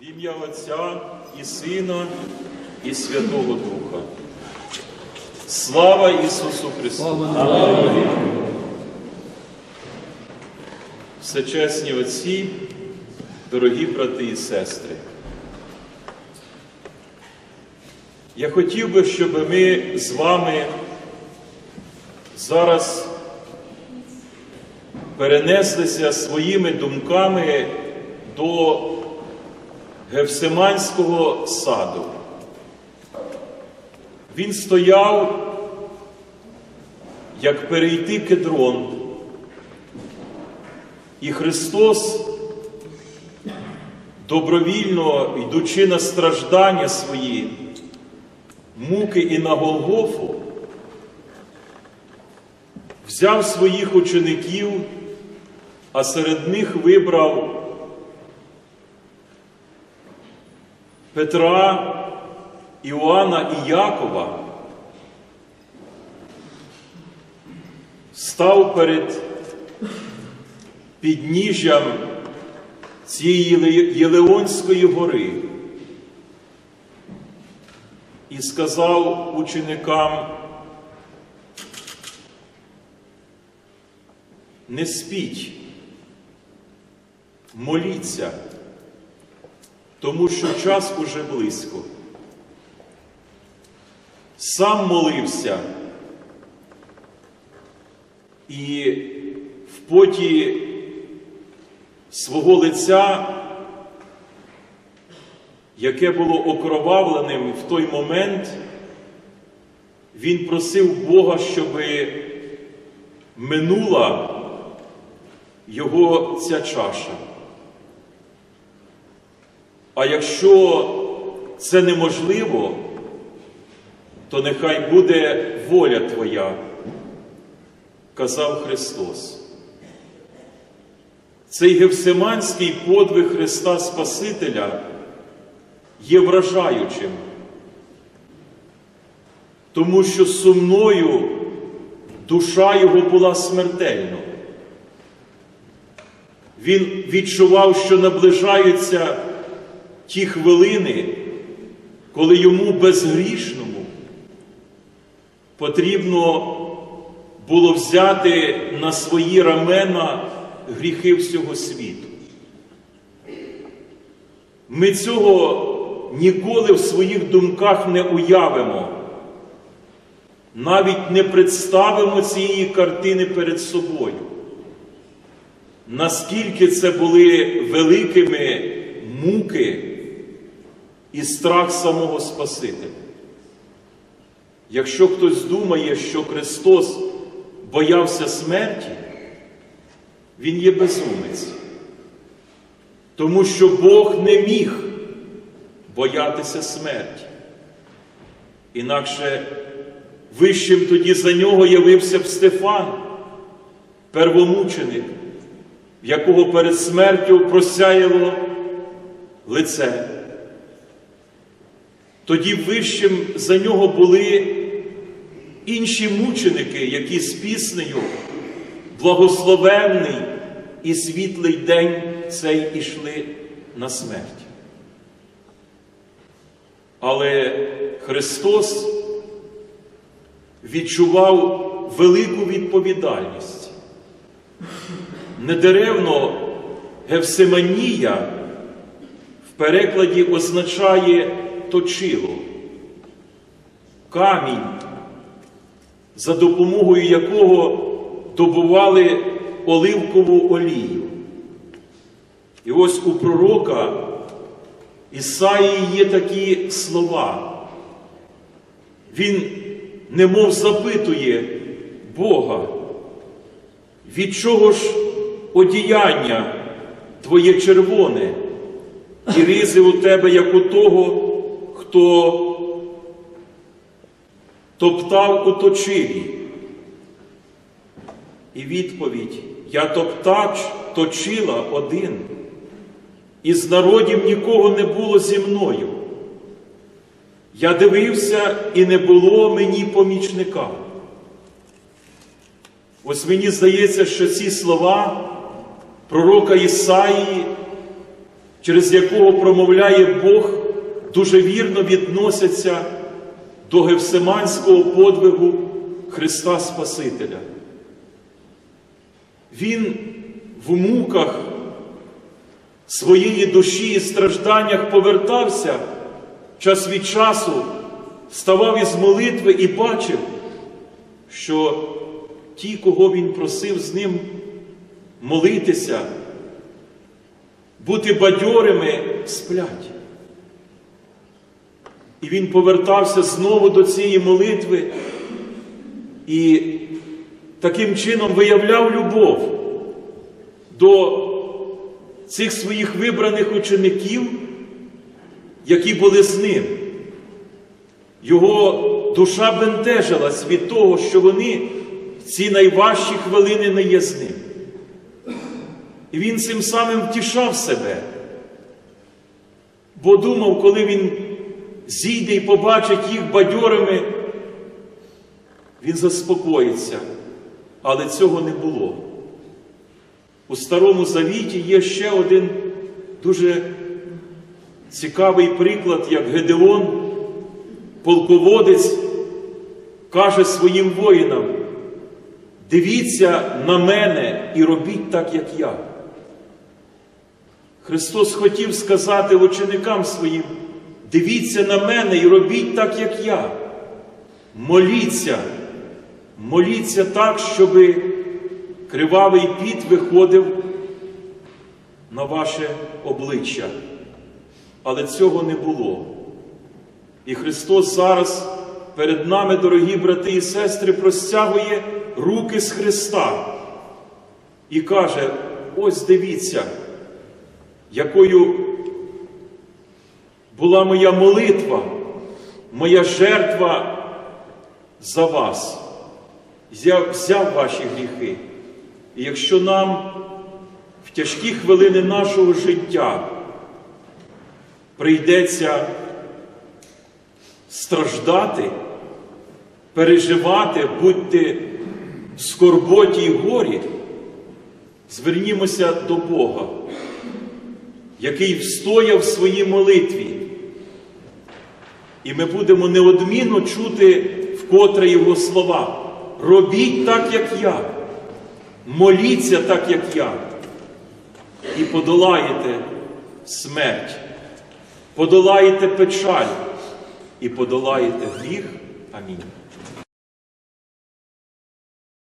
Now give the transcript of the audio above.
В ім'я Отця і Сина, і Святого Духа. Слава Ісусу Христу! Всечесні отці, дорогі брати і сестри. Я хотів би, щоб ми з вами зараз перенеслися своїми думками до Гевсиманського саду. Він стояв, як перейти кедрон, і Христос, добровільно йдучи на страждання свої, муки і на Голгофу, взяв своїх учеників, а серед них вибрав Петра, Іоанна і Якова, став перед підніжжям цієї Єле- Єлеонської гори і сказав ученикам, не спіть, моліться, тому що час уже близько. Сам молився і в поті свого лиця, яке було окровавленим в той момент, він просив Бога, щоб минула його ця чаша. А якщо це неможливо, то нехай буде воля Твоя, казав Христос. Цей гевсиманський подвиг Христа Спасителя є вражаючим, тому що сумною душа його була смертельно. Він відчував, що наближаються ті хвилини, коли йому безгрішному потрібно було взяти на свої рамена гріхи всього світу. Ми цього ніколи в своїх думках не уявимо, навіть не представимо цієї картини перед собою. Наскільки це були великими муки і страх самого Спасителя. Якщо хтось думає, що Христос боявся смерті, він є безумець, тому що Бог не міг боятися смерті. Інакше вищим тоді за нього явився б Стефан, первомученик, в якого перед смертю просяяло лице. Тоді вищим за нього були інші мученики, які з піснею благословенний і світлий день цей ішли на смерть. Але Христос відчував велику відповідальність. Недаревно Гевсиманія в перекладі означає точило, камінь, за допомогою якого добували оливкову олію. І ось у пророка Ісаїї є такі слова. Він немов запитує Бога, від чого ж одіяння твоє червоне, і ризи у тебе, як у того, хто топтав у точилі. І відповідь Я топтач точила один, із народів нікого не було зі мною. Я дивився, і не було мені помічника. Ось мені здається, що ці слова пророка Ісаїї через якого промовляє Бог, дуже вірно відносяться до Гевсиманського подвигу Христа Спасителя. Він в муках своєї душі і стражданнях повертався час від часу, ставав із молитви і бачив, що ті, кого він просив з ним молитися, бути бадьорими, сплять. І він повертався знову до цієї молитви і таким чином виявляв любов до цих своїх вибраних учеників, які були з ним. Його душа бентежилась від того, що вони в ці найважчі хвилини не є з ним. І він цим самим втішав себе, бо думав, коли він зійде і побачить їх бадьорими, він заспокоїться, але цього не було. У Старому Завіті є ще один дуже цікавий приклад, як Гедеон, полководець, каже своїм воїнам: дивіться на мене і робіть так, як я. Христос хотів сказати ученикам своїм, дивіться на мене і робіть так, як я. Моліться, моліться так, щоби кривавий піт виходив на ваше обличчя. Але цього не було. І Христос зараз перед нами, дорогі брати і сестри, простягує руки з Христа і каже: ось дивіться, якою була моя молитва, моя жертва за вас. Я взяв ваші гріхи. І якщо нам в тяжкі хвилини нашого життя прийдеться страждати, переживати, будьте в скорботі і горі, звернімося до Бога, який встояв в своїй молитві. І ми будемо неодмінно чути вкотре Його слова. Робіть так, як я. Моліться так, як я, і подолаєте смерть, подолаєте печаль і подолаєте гріх. Амінь.